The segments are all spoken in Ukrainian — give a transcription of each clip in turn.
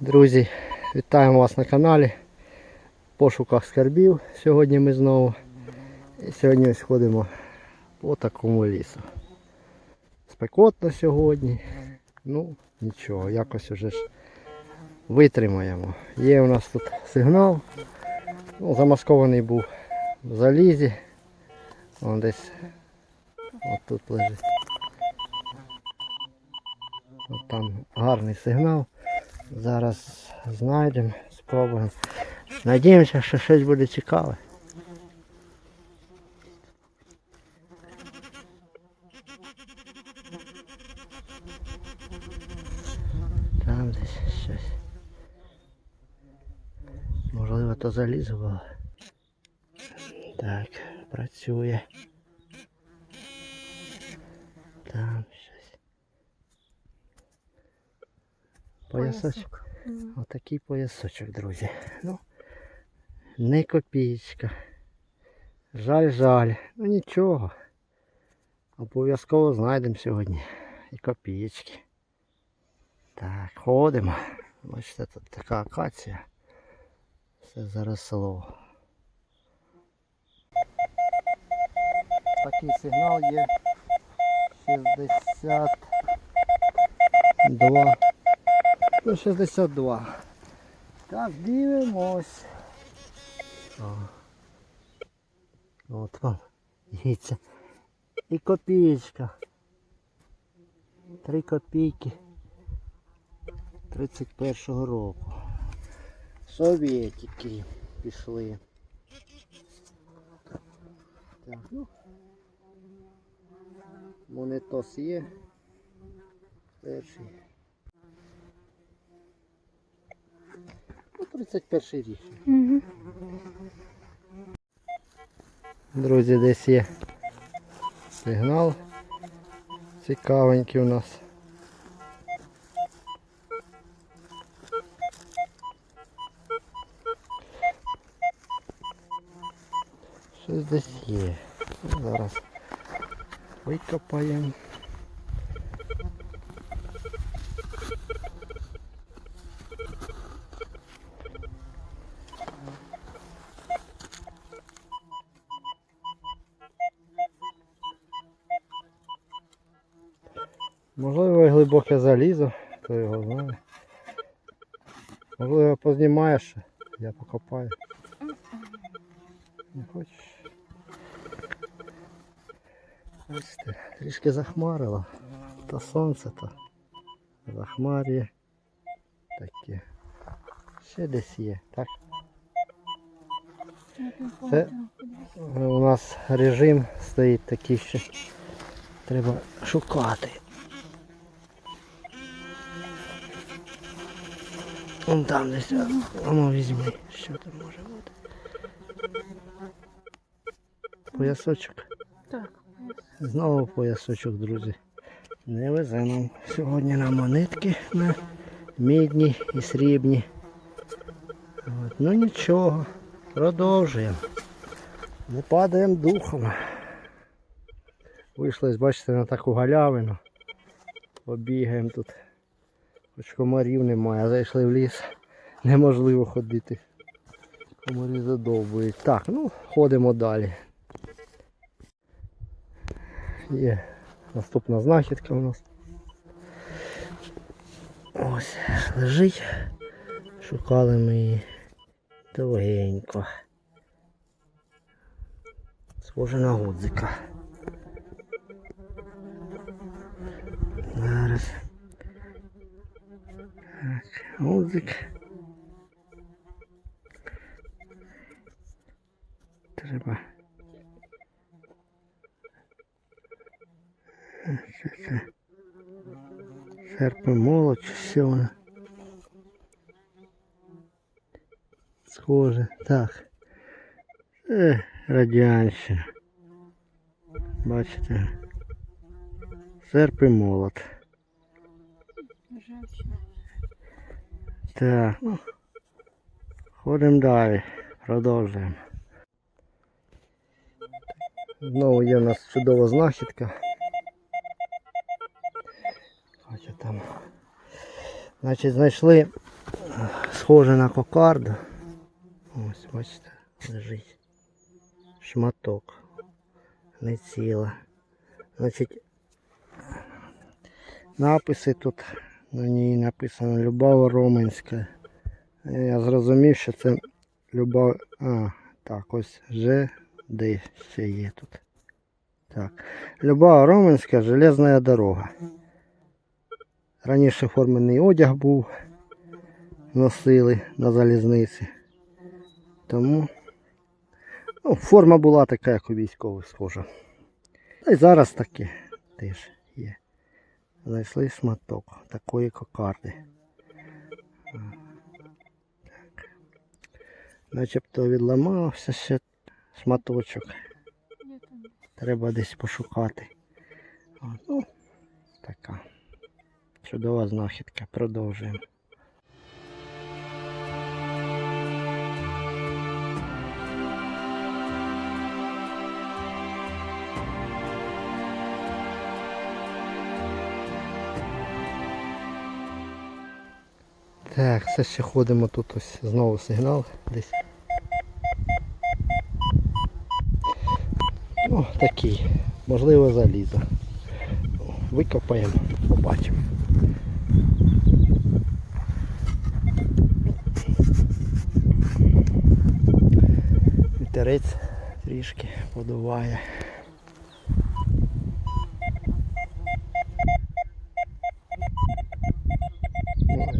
Друзі, вітаємо вас на каналі. Пошуках скарбів. Сьогодні ми знову. І сьогодні ось ходимо по такому лісу. Спекотно сьогодні. Ну, нічого, якось уже ж витримаємо. Є у нас тут сигнал. Ну, замаскований був в залізі. Вон десь от тут лежить. От там гарний сигнал. Зараз знайдемо, спробуємо. Надіємося, що щось буде цікаве. Там десь щось. Можливо, то залізо було. Так, працює. Там Поясочок. Отакий поясочок, друзі. Ну, не копійка. Жаль, жаль. Ну нічого. Обов'язково знайдемо сьогодні. І копійки. Так, ходимо. Бачите, тут така акація. Все заросло. Такий сигнал є 62. Ну, 62. Так, дивимось. О. От вам. Дивіться. І копієчка. Три копійки. 31-го року. Совєтики пішли. Так, ну. Монетос є. Перший. 31 рік. Друзі, десь є сигнал. Цікавенький у нас. Щось десь є. Ну, Зараз викопаємо. Можливо, глибоке залізо, хто його знає. Можливо, познімаєш, я покопаю. Не хочеш? Бачите, трішки захмарило. То сонце, то захмарює. Таке. Ще десь є, так? Це у нас режим стоїть такий, що треба шукати. Вон там десь. а ну візьми. Що там може бути? Поясочок. Так. Знову поясочок, друзі. Не везе нам сьогодні на монетки на мідні і срібні. От. Ну нічого, продовжуємо. Не падаємо духом. Вийшли, бачите, на таку галявину. Побігаємо тут. Хоч комарів немає, зайшли в ліс. Неможливо ходити. Комарі задовбують. Так, ну ходимо далі. Є наступна знахідка у нас. Ось лежить. Шукали ми її довгенько. Схоже на гудзика. Гудзик. Треба. Що це? Серпи чи що воно? Схоже, так. Е, радянщина. Бачите? Серп молот. Так, ну. Ходимо далі. Продовжуємо. Знову є у нас чудова знахідка. Хоча там. Значить, знайшли схоже на кокарду. Ось, бачите, лежить. Шматок. Не ціла. Значить, написи тут на ній написано Любава Роменська. Я зрозумів, що це Любов. А, так, ось Ж, Д ще є тут. Так. Любава Роменська железна дорога. Раніше формений одяг був, носили на залізниці. Тому ну, форма була така, як у військових схожа. Та й зараз таке теж. Знайшли шматок такої кокарди. Так. Начебто відламався ще шматочок. Треба десь пошукати. Ну, така. Чудова знахідка. Продовжуємо. Так, все ще ходимо тут ось знову сигнал десь. Ну, такий, можливо, залізо. Викопаємо, побачимо. Вітерець трішки подуває.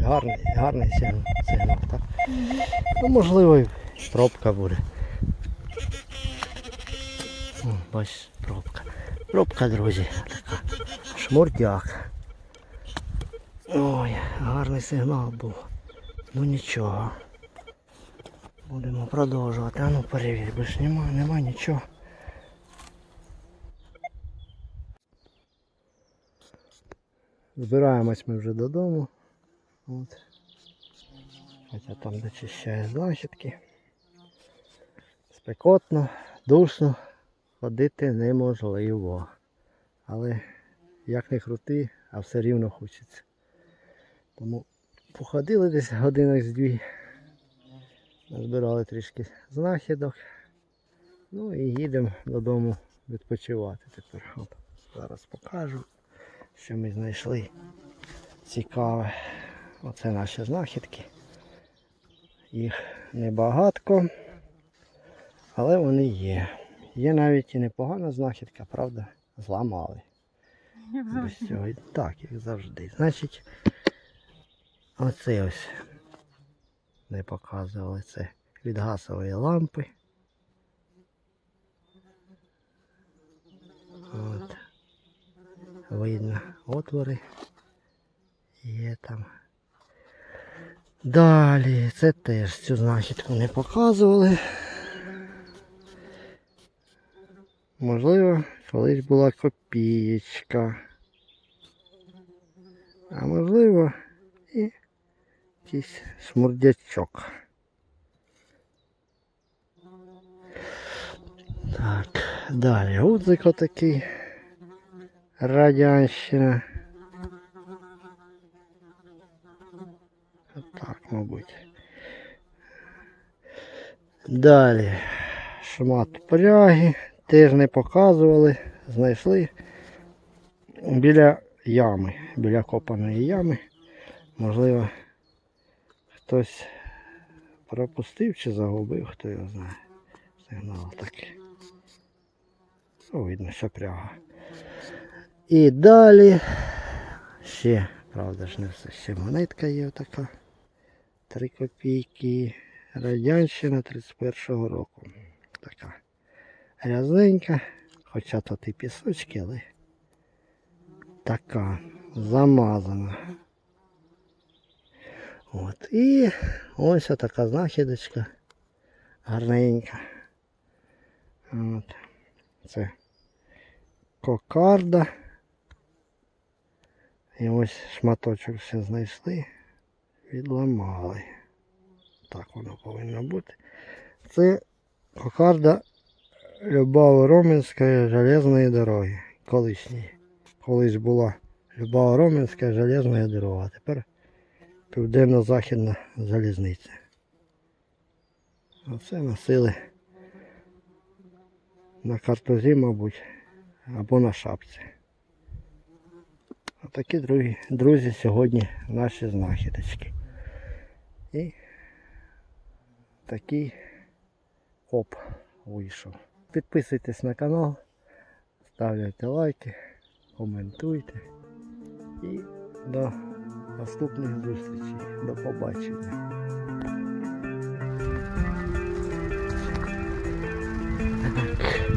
Гарний, гарний сигнал, так? Ну, можливо, і пробка буде. О, бачиш, пробка. Пробка, друзі, така. Шмурдяк. Ой, гарний сигнал був. Ну нічого. Будемо продовжувати. А ну перевір, бо ж нема, нема нічого. Збираємось ми вже додому. От. Хоча там дочищає знахідки. Спекотно, душно, ходити неможливо. Але як не крути, а все рівно хочеться. Тому походили десь годинок з дві. Назбирали трішки знахідок. Ну і їдемо додому відпочивати тепер. От, зараз покажу, що ми знайшли цікаве. Оце наші знахідки. Їх небагатко, але вони є. Є навіть і непогана знахідка, правда, зламали. Без цього. Так, як завжди. Значить, оце ось не показували це від газової лампи. От. Видно отвори. Є там. Далі, це теж цю знахідку не показували. Можливо, колись була копієчка. А можливо і якийсь смурдячок. Так, далі гудзик отакий. Радянщина. Так, мабуть. Далі шмат пряги. Теж не показували. Знайшли біля ями, біля копаної ями. Можливо, хтось пропустив чи загубив, хто його знає. Сигнал такий. Видно, що пряга. І далі ще, правда ж не все, ще монетка є така. 3 копійки. Радянщина 31-го року. Така грязненька, хоча тут і пісочки, але така замазана. От. І ось така знахідочка гарненька. От. Це кокарда. І ось шматочок ще знайшли, відламали. Так воно повинно бути. Це кокарда Любава Роменської железної дороги. Колишньої. Колись була Любава Роменська железна дорога. А тепер Південно-західна залізниця. Оце носили на картузі, мабуть, або на шапці. Отакі друзі сьогодні наші знахідочки. І такий оп вийшов. Підписуйтесь на канал, ставляйте лайки, коментуйте. І до наступних зустрічей. До побачення. Ми